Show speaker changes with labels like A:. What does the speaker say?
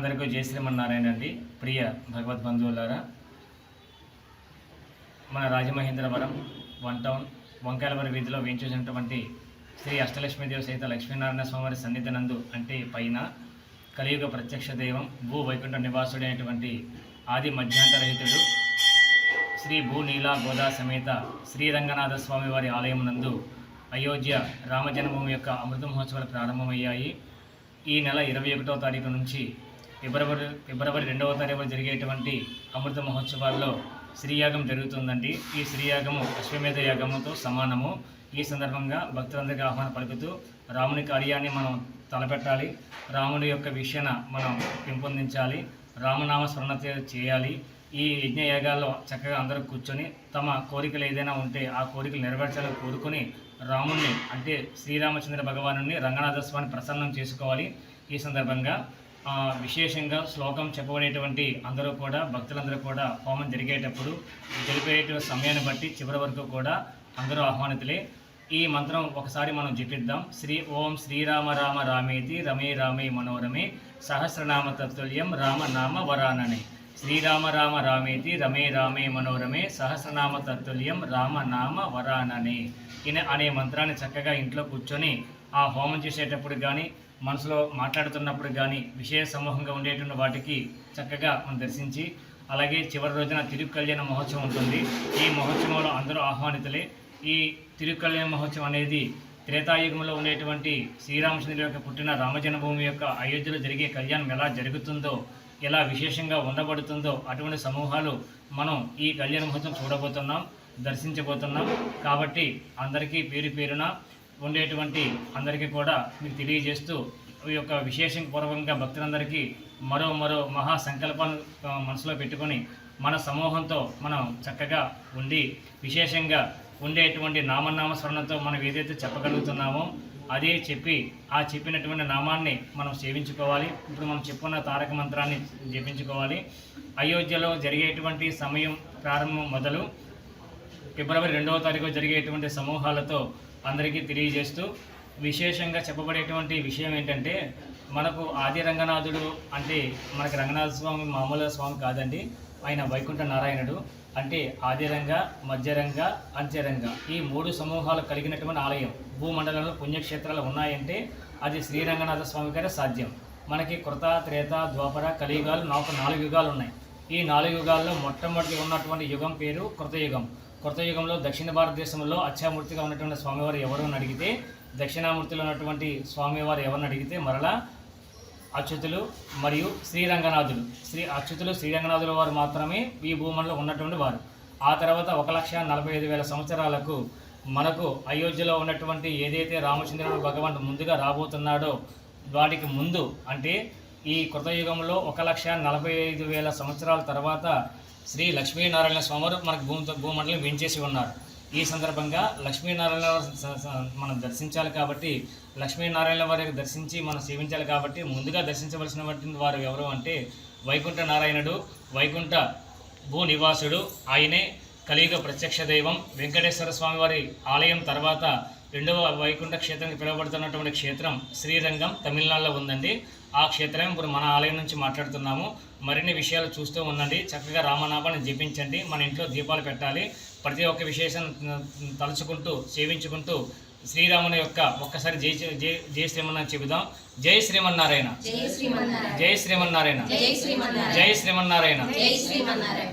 A: అందరికీ జయ శ్రీమన్నారాయణ అండి. ప్రియ భగవద్ బంధువులారా మన రాజమహేంద్రవరం వన్ టౌన్ వంకాయలవరి వీధిలో వేయించేసినటువంటి శ్రీ అష్టలక్ష్మీదేవి సహిత లక్ష్మీనారాయణ స్వామివారి సన్నిధి నందు అంటే పైన కలియుగ ప్రత్యక్ష దైవం భూ వైకుంఠ నివాసుడైనటువంటి ఆది మధ్యాంతరహితుడు శ్రీ భూనీలా గోదా సమేత శ్రీరంగనాథ స్వామి వారి ఆలయం నందు అయోధ్య రామజన్మభూమి యొక్క అమృత మహోత్సవాలు ప్రారంభమయ్యాయి. ఈ నెల ఇరవై ఒకటో తారీఖు నుంచి ఫిబ్రవరి ఫిబ్రవరి రెండవ తారీఖు జరిగేటువంటి అమృత మహోత్సవాల్లో శ్రీయాగం జరుగుతుందండి. ఈ శ్రీయాగము అశ్వమేధ యాగముతో సమానము. ఈ సందర్భంగా భక్తులందరికీ ఆహ్వానం పలుకుతూ రాముని కార్యాన్ని మనం తలపెట్టాలి. రాముడి యొక్క విషయన మనం పెంపొందించాలి. రామనామ స్మరణ చేయాలి. ఈ యజ్ఞయాగాల్లో చక్కగా అందరూ కూర్చొని తమ కోరికలు ఏదైనా ఉంటే ఆ కోరికలు నెరవేర్చాలని కోరుకొని రాముణ్ణి అంటే శ్రీరామచంద్ర భగవాను రంగనాథ స్వామిని ప్రసన్నం చేసుకోవాలి. ఈ సందర్భంగా విశేషంగా శ్లోకం చెప్పబడేటువంటి అందరూ కూడా భక్తులందరూ కూడా హోమం జరిగేటప్పుడు జరిపేటువంటి సమయాన్ని బట్టి చివరి వరకు కూడా అందరూ ఆహ్వానితులే. ఈ మంత్రం ఒకసారి మనం జపిద్దాం. శ్రీ ఓం శ్రీరామ రామ రామేతి రమే రామే మనోరమే సహస్రనామ తత్తుల్యం రామనామ వరాననే. శ్రీరామ రామ రామేతి రమే రామే మనోరమే సహస్రనామ తత్తుల్యం రామ నామ వరాననే. ఇన అనే మంత్రాన్ని చక్కగా ఇంట్లో కూర్చొని ఆ హోమం చేసేటప్పుడు కానీ మనసులో మాట్లాడుతున్నప్పుడు కానీ విషయ సమూహంగా ఉండేటువంటి వాటికి చక్కగా మనం దర్శించి అలాగే చివరి రోజున తిరుగు కళ్యాణ మహోత్సవం ఉంటుంది. ఈ మహోత్సవంలో అందరూ ఆహ్వానితులే. ఈ తిరుగు కళ్యాణ మహోత్సవం అనేది త్రేతాయుగంలో ఉండేటువంటి శ్రీరామచంద్రుడి యొక్క పుట్టిన రామజన్మభూమి యొక్క అయోధ్యలో జరిగే కళ్యాణం ఎలా జరుగుతుందో ఎలా విశేషంగా ఉండబడుతుందో అటువంటి సమూహాలు మనం ఈ కళ్యాణ మహోత్సవం చూడబోతున్నాం దర్శించబోతున్నాం. కాబట్టి అందరికీ పేరు పేరున ఉండేటువంటి అందరికీ కూడా మీకు తెలియజేస్తూ ఈ యొక్క విశేషం పూర్వకంగా భక్తులందరికీ మరో మరో మహా సంకల్పాన్ని మనసులో పెట్టుకొని మన సమూహంతో మనం చక్కగా ఉండి విశేషంగా ఉండేటువంటి నామనామ స్మరణతో మనం ఏదైతే చెప్పగలుగుతున్నామో అదే చెప్పి ఆ చెప్పినటువంటి నామాన్ని మనం సేవించుకోవాలి. ఇప్పుడు మనం చెప్పుకున్న తారక మంత్రాన్ని జపించుకోవాలి. అయోధ్యలో జరిగేటువంటి సమయం ప్రారంభం మొదలు ఫిబ్రవరి రెండవ తారీఖు జరిగేటువంటి సమూహాలతో అందరికీ తెలియజేస్తూ విశేషంగా చెప్పబడేటువంటి విషయం ఏంటంటే మనకు ఆది రంగనాథుడు అంటే మనకి రంగనాథ స్వామి మామూలు స్వామి కాదండి ఆయన వైకుంఠ నారాయణుడు. అంటే ఆదిరంగ మధ్యరంగ అంత్యరంగ ఈ మూడు సమూహాలు కలిగినటువంటి ఆలయం. భూమండలంలో పుణ్యక్షేత్రాలు ఉన్నాయంటే అది శ్రీరంగనాథ స్వామి గారే సాధ్యం. మనకి కృత త్రేత ద్వాపర కలియుగాలు నాకు నాలుగు యుగాలు ఉన్నాయి. ఈ నాలుగు యుగాల్లో మొట్టమొదటి ఉన్నటువంటి యుగం పేరు కృతయుగం. కృతయుగంలో దక్షిణ భారతదేశంలో అచ్చామూర్తిగా ఉన్నటువంటి స్వామివారు ఎవరు అని అడిగితే దక్షిణామూర్తిలో ఉన్నటువంటి స్వామివారు ఎవరిని అడిగితే మరలా అచ్యుతులు మరియు శ్రీరంగనాథులు. శ్రీ అచ్యుతులు శ్రీరంగనాథుల వారు మాత్రమే ఈ భూమంలో ఉన్నటువంటి వారు. ఆ తర్వాత ఒక లక్ష నలభై ఐదు వేల సంవత్సరాలకు మనకు అయోధ్యలో ఉన్నటువంటి ఏదైతే రామచంద్రుడు భగవంతుడు ముందుగా రాబోతున్నాడో వాటికి ముందు అంటే ఈ కృతయుగంలో ఒక లక్ష నలభై ఐదు వేల సంవత్సరాల తర్వాత శ్రీ లక్ష్మీనారాయణ స్వామి మనకు భూమి భూమండలం వేయించేసి ఉన్నారు. ఈ సందర్భంగా లక్ష్మీనారాయణ మనం దర్శించాలి కాబట్టి లక్ష్మీనారాయణ వారి దర్శించి మనం సేవించాలి కాబట్టి ముందుగా దర్శించవలసిన వారు ఎవరు అంటే వైకుంఠ నారాయణుడు వైకుంఠ భూ నివాసుడు ఆయనే కలియుగ ప్రత్యక్ష దైవం. వెంకటేశ్వర స్వామి వారి ఆలయం తర్వాత రెండవ వైకుంఠ క్షేత్రం పిలువబడుతున్నటువంటి క్షేత్రం శ్రీరంగం తమిళనాడులో ఉందండి. ఆ క్షేత్రం ఇప్పుడు మన ఆలయం నుంచి మాట్లాడుతున్నాము. మరిన్ని విషయాలు చూస్తూ ఉండండి. చక్కగా రామనామాన్ని జపించండి. మన ఇంట్లో దీపాలు పెట్టాలి. ప్రతి ఒక్క విశేషం తలుచుకుంటూ సేవించుకుంటూ శ్రీరాముని యొక్క ఒక్కసారి జై జై జై శ్రీమన్నారాయణ చెబుదాం. జై శ్రీమన్నారాయణ.
B: జై శ్రీమన్నారాయణ.
A: జై శ్రీమన్నారాయణ.
B: జై శ్రీమన్నారాయణ.
A: జై శ్రీమన్నారాయణ.
B: జై శ్రీమన్నారాయణ.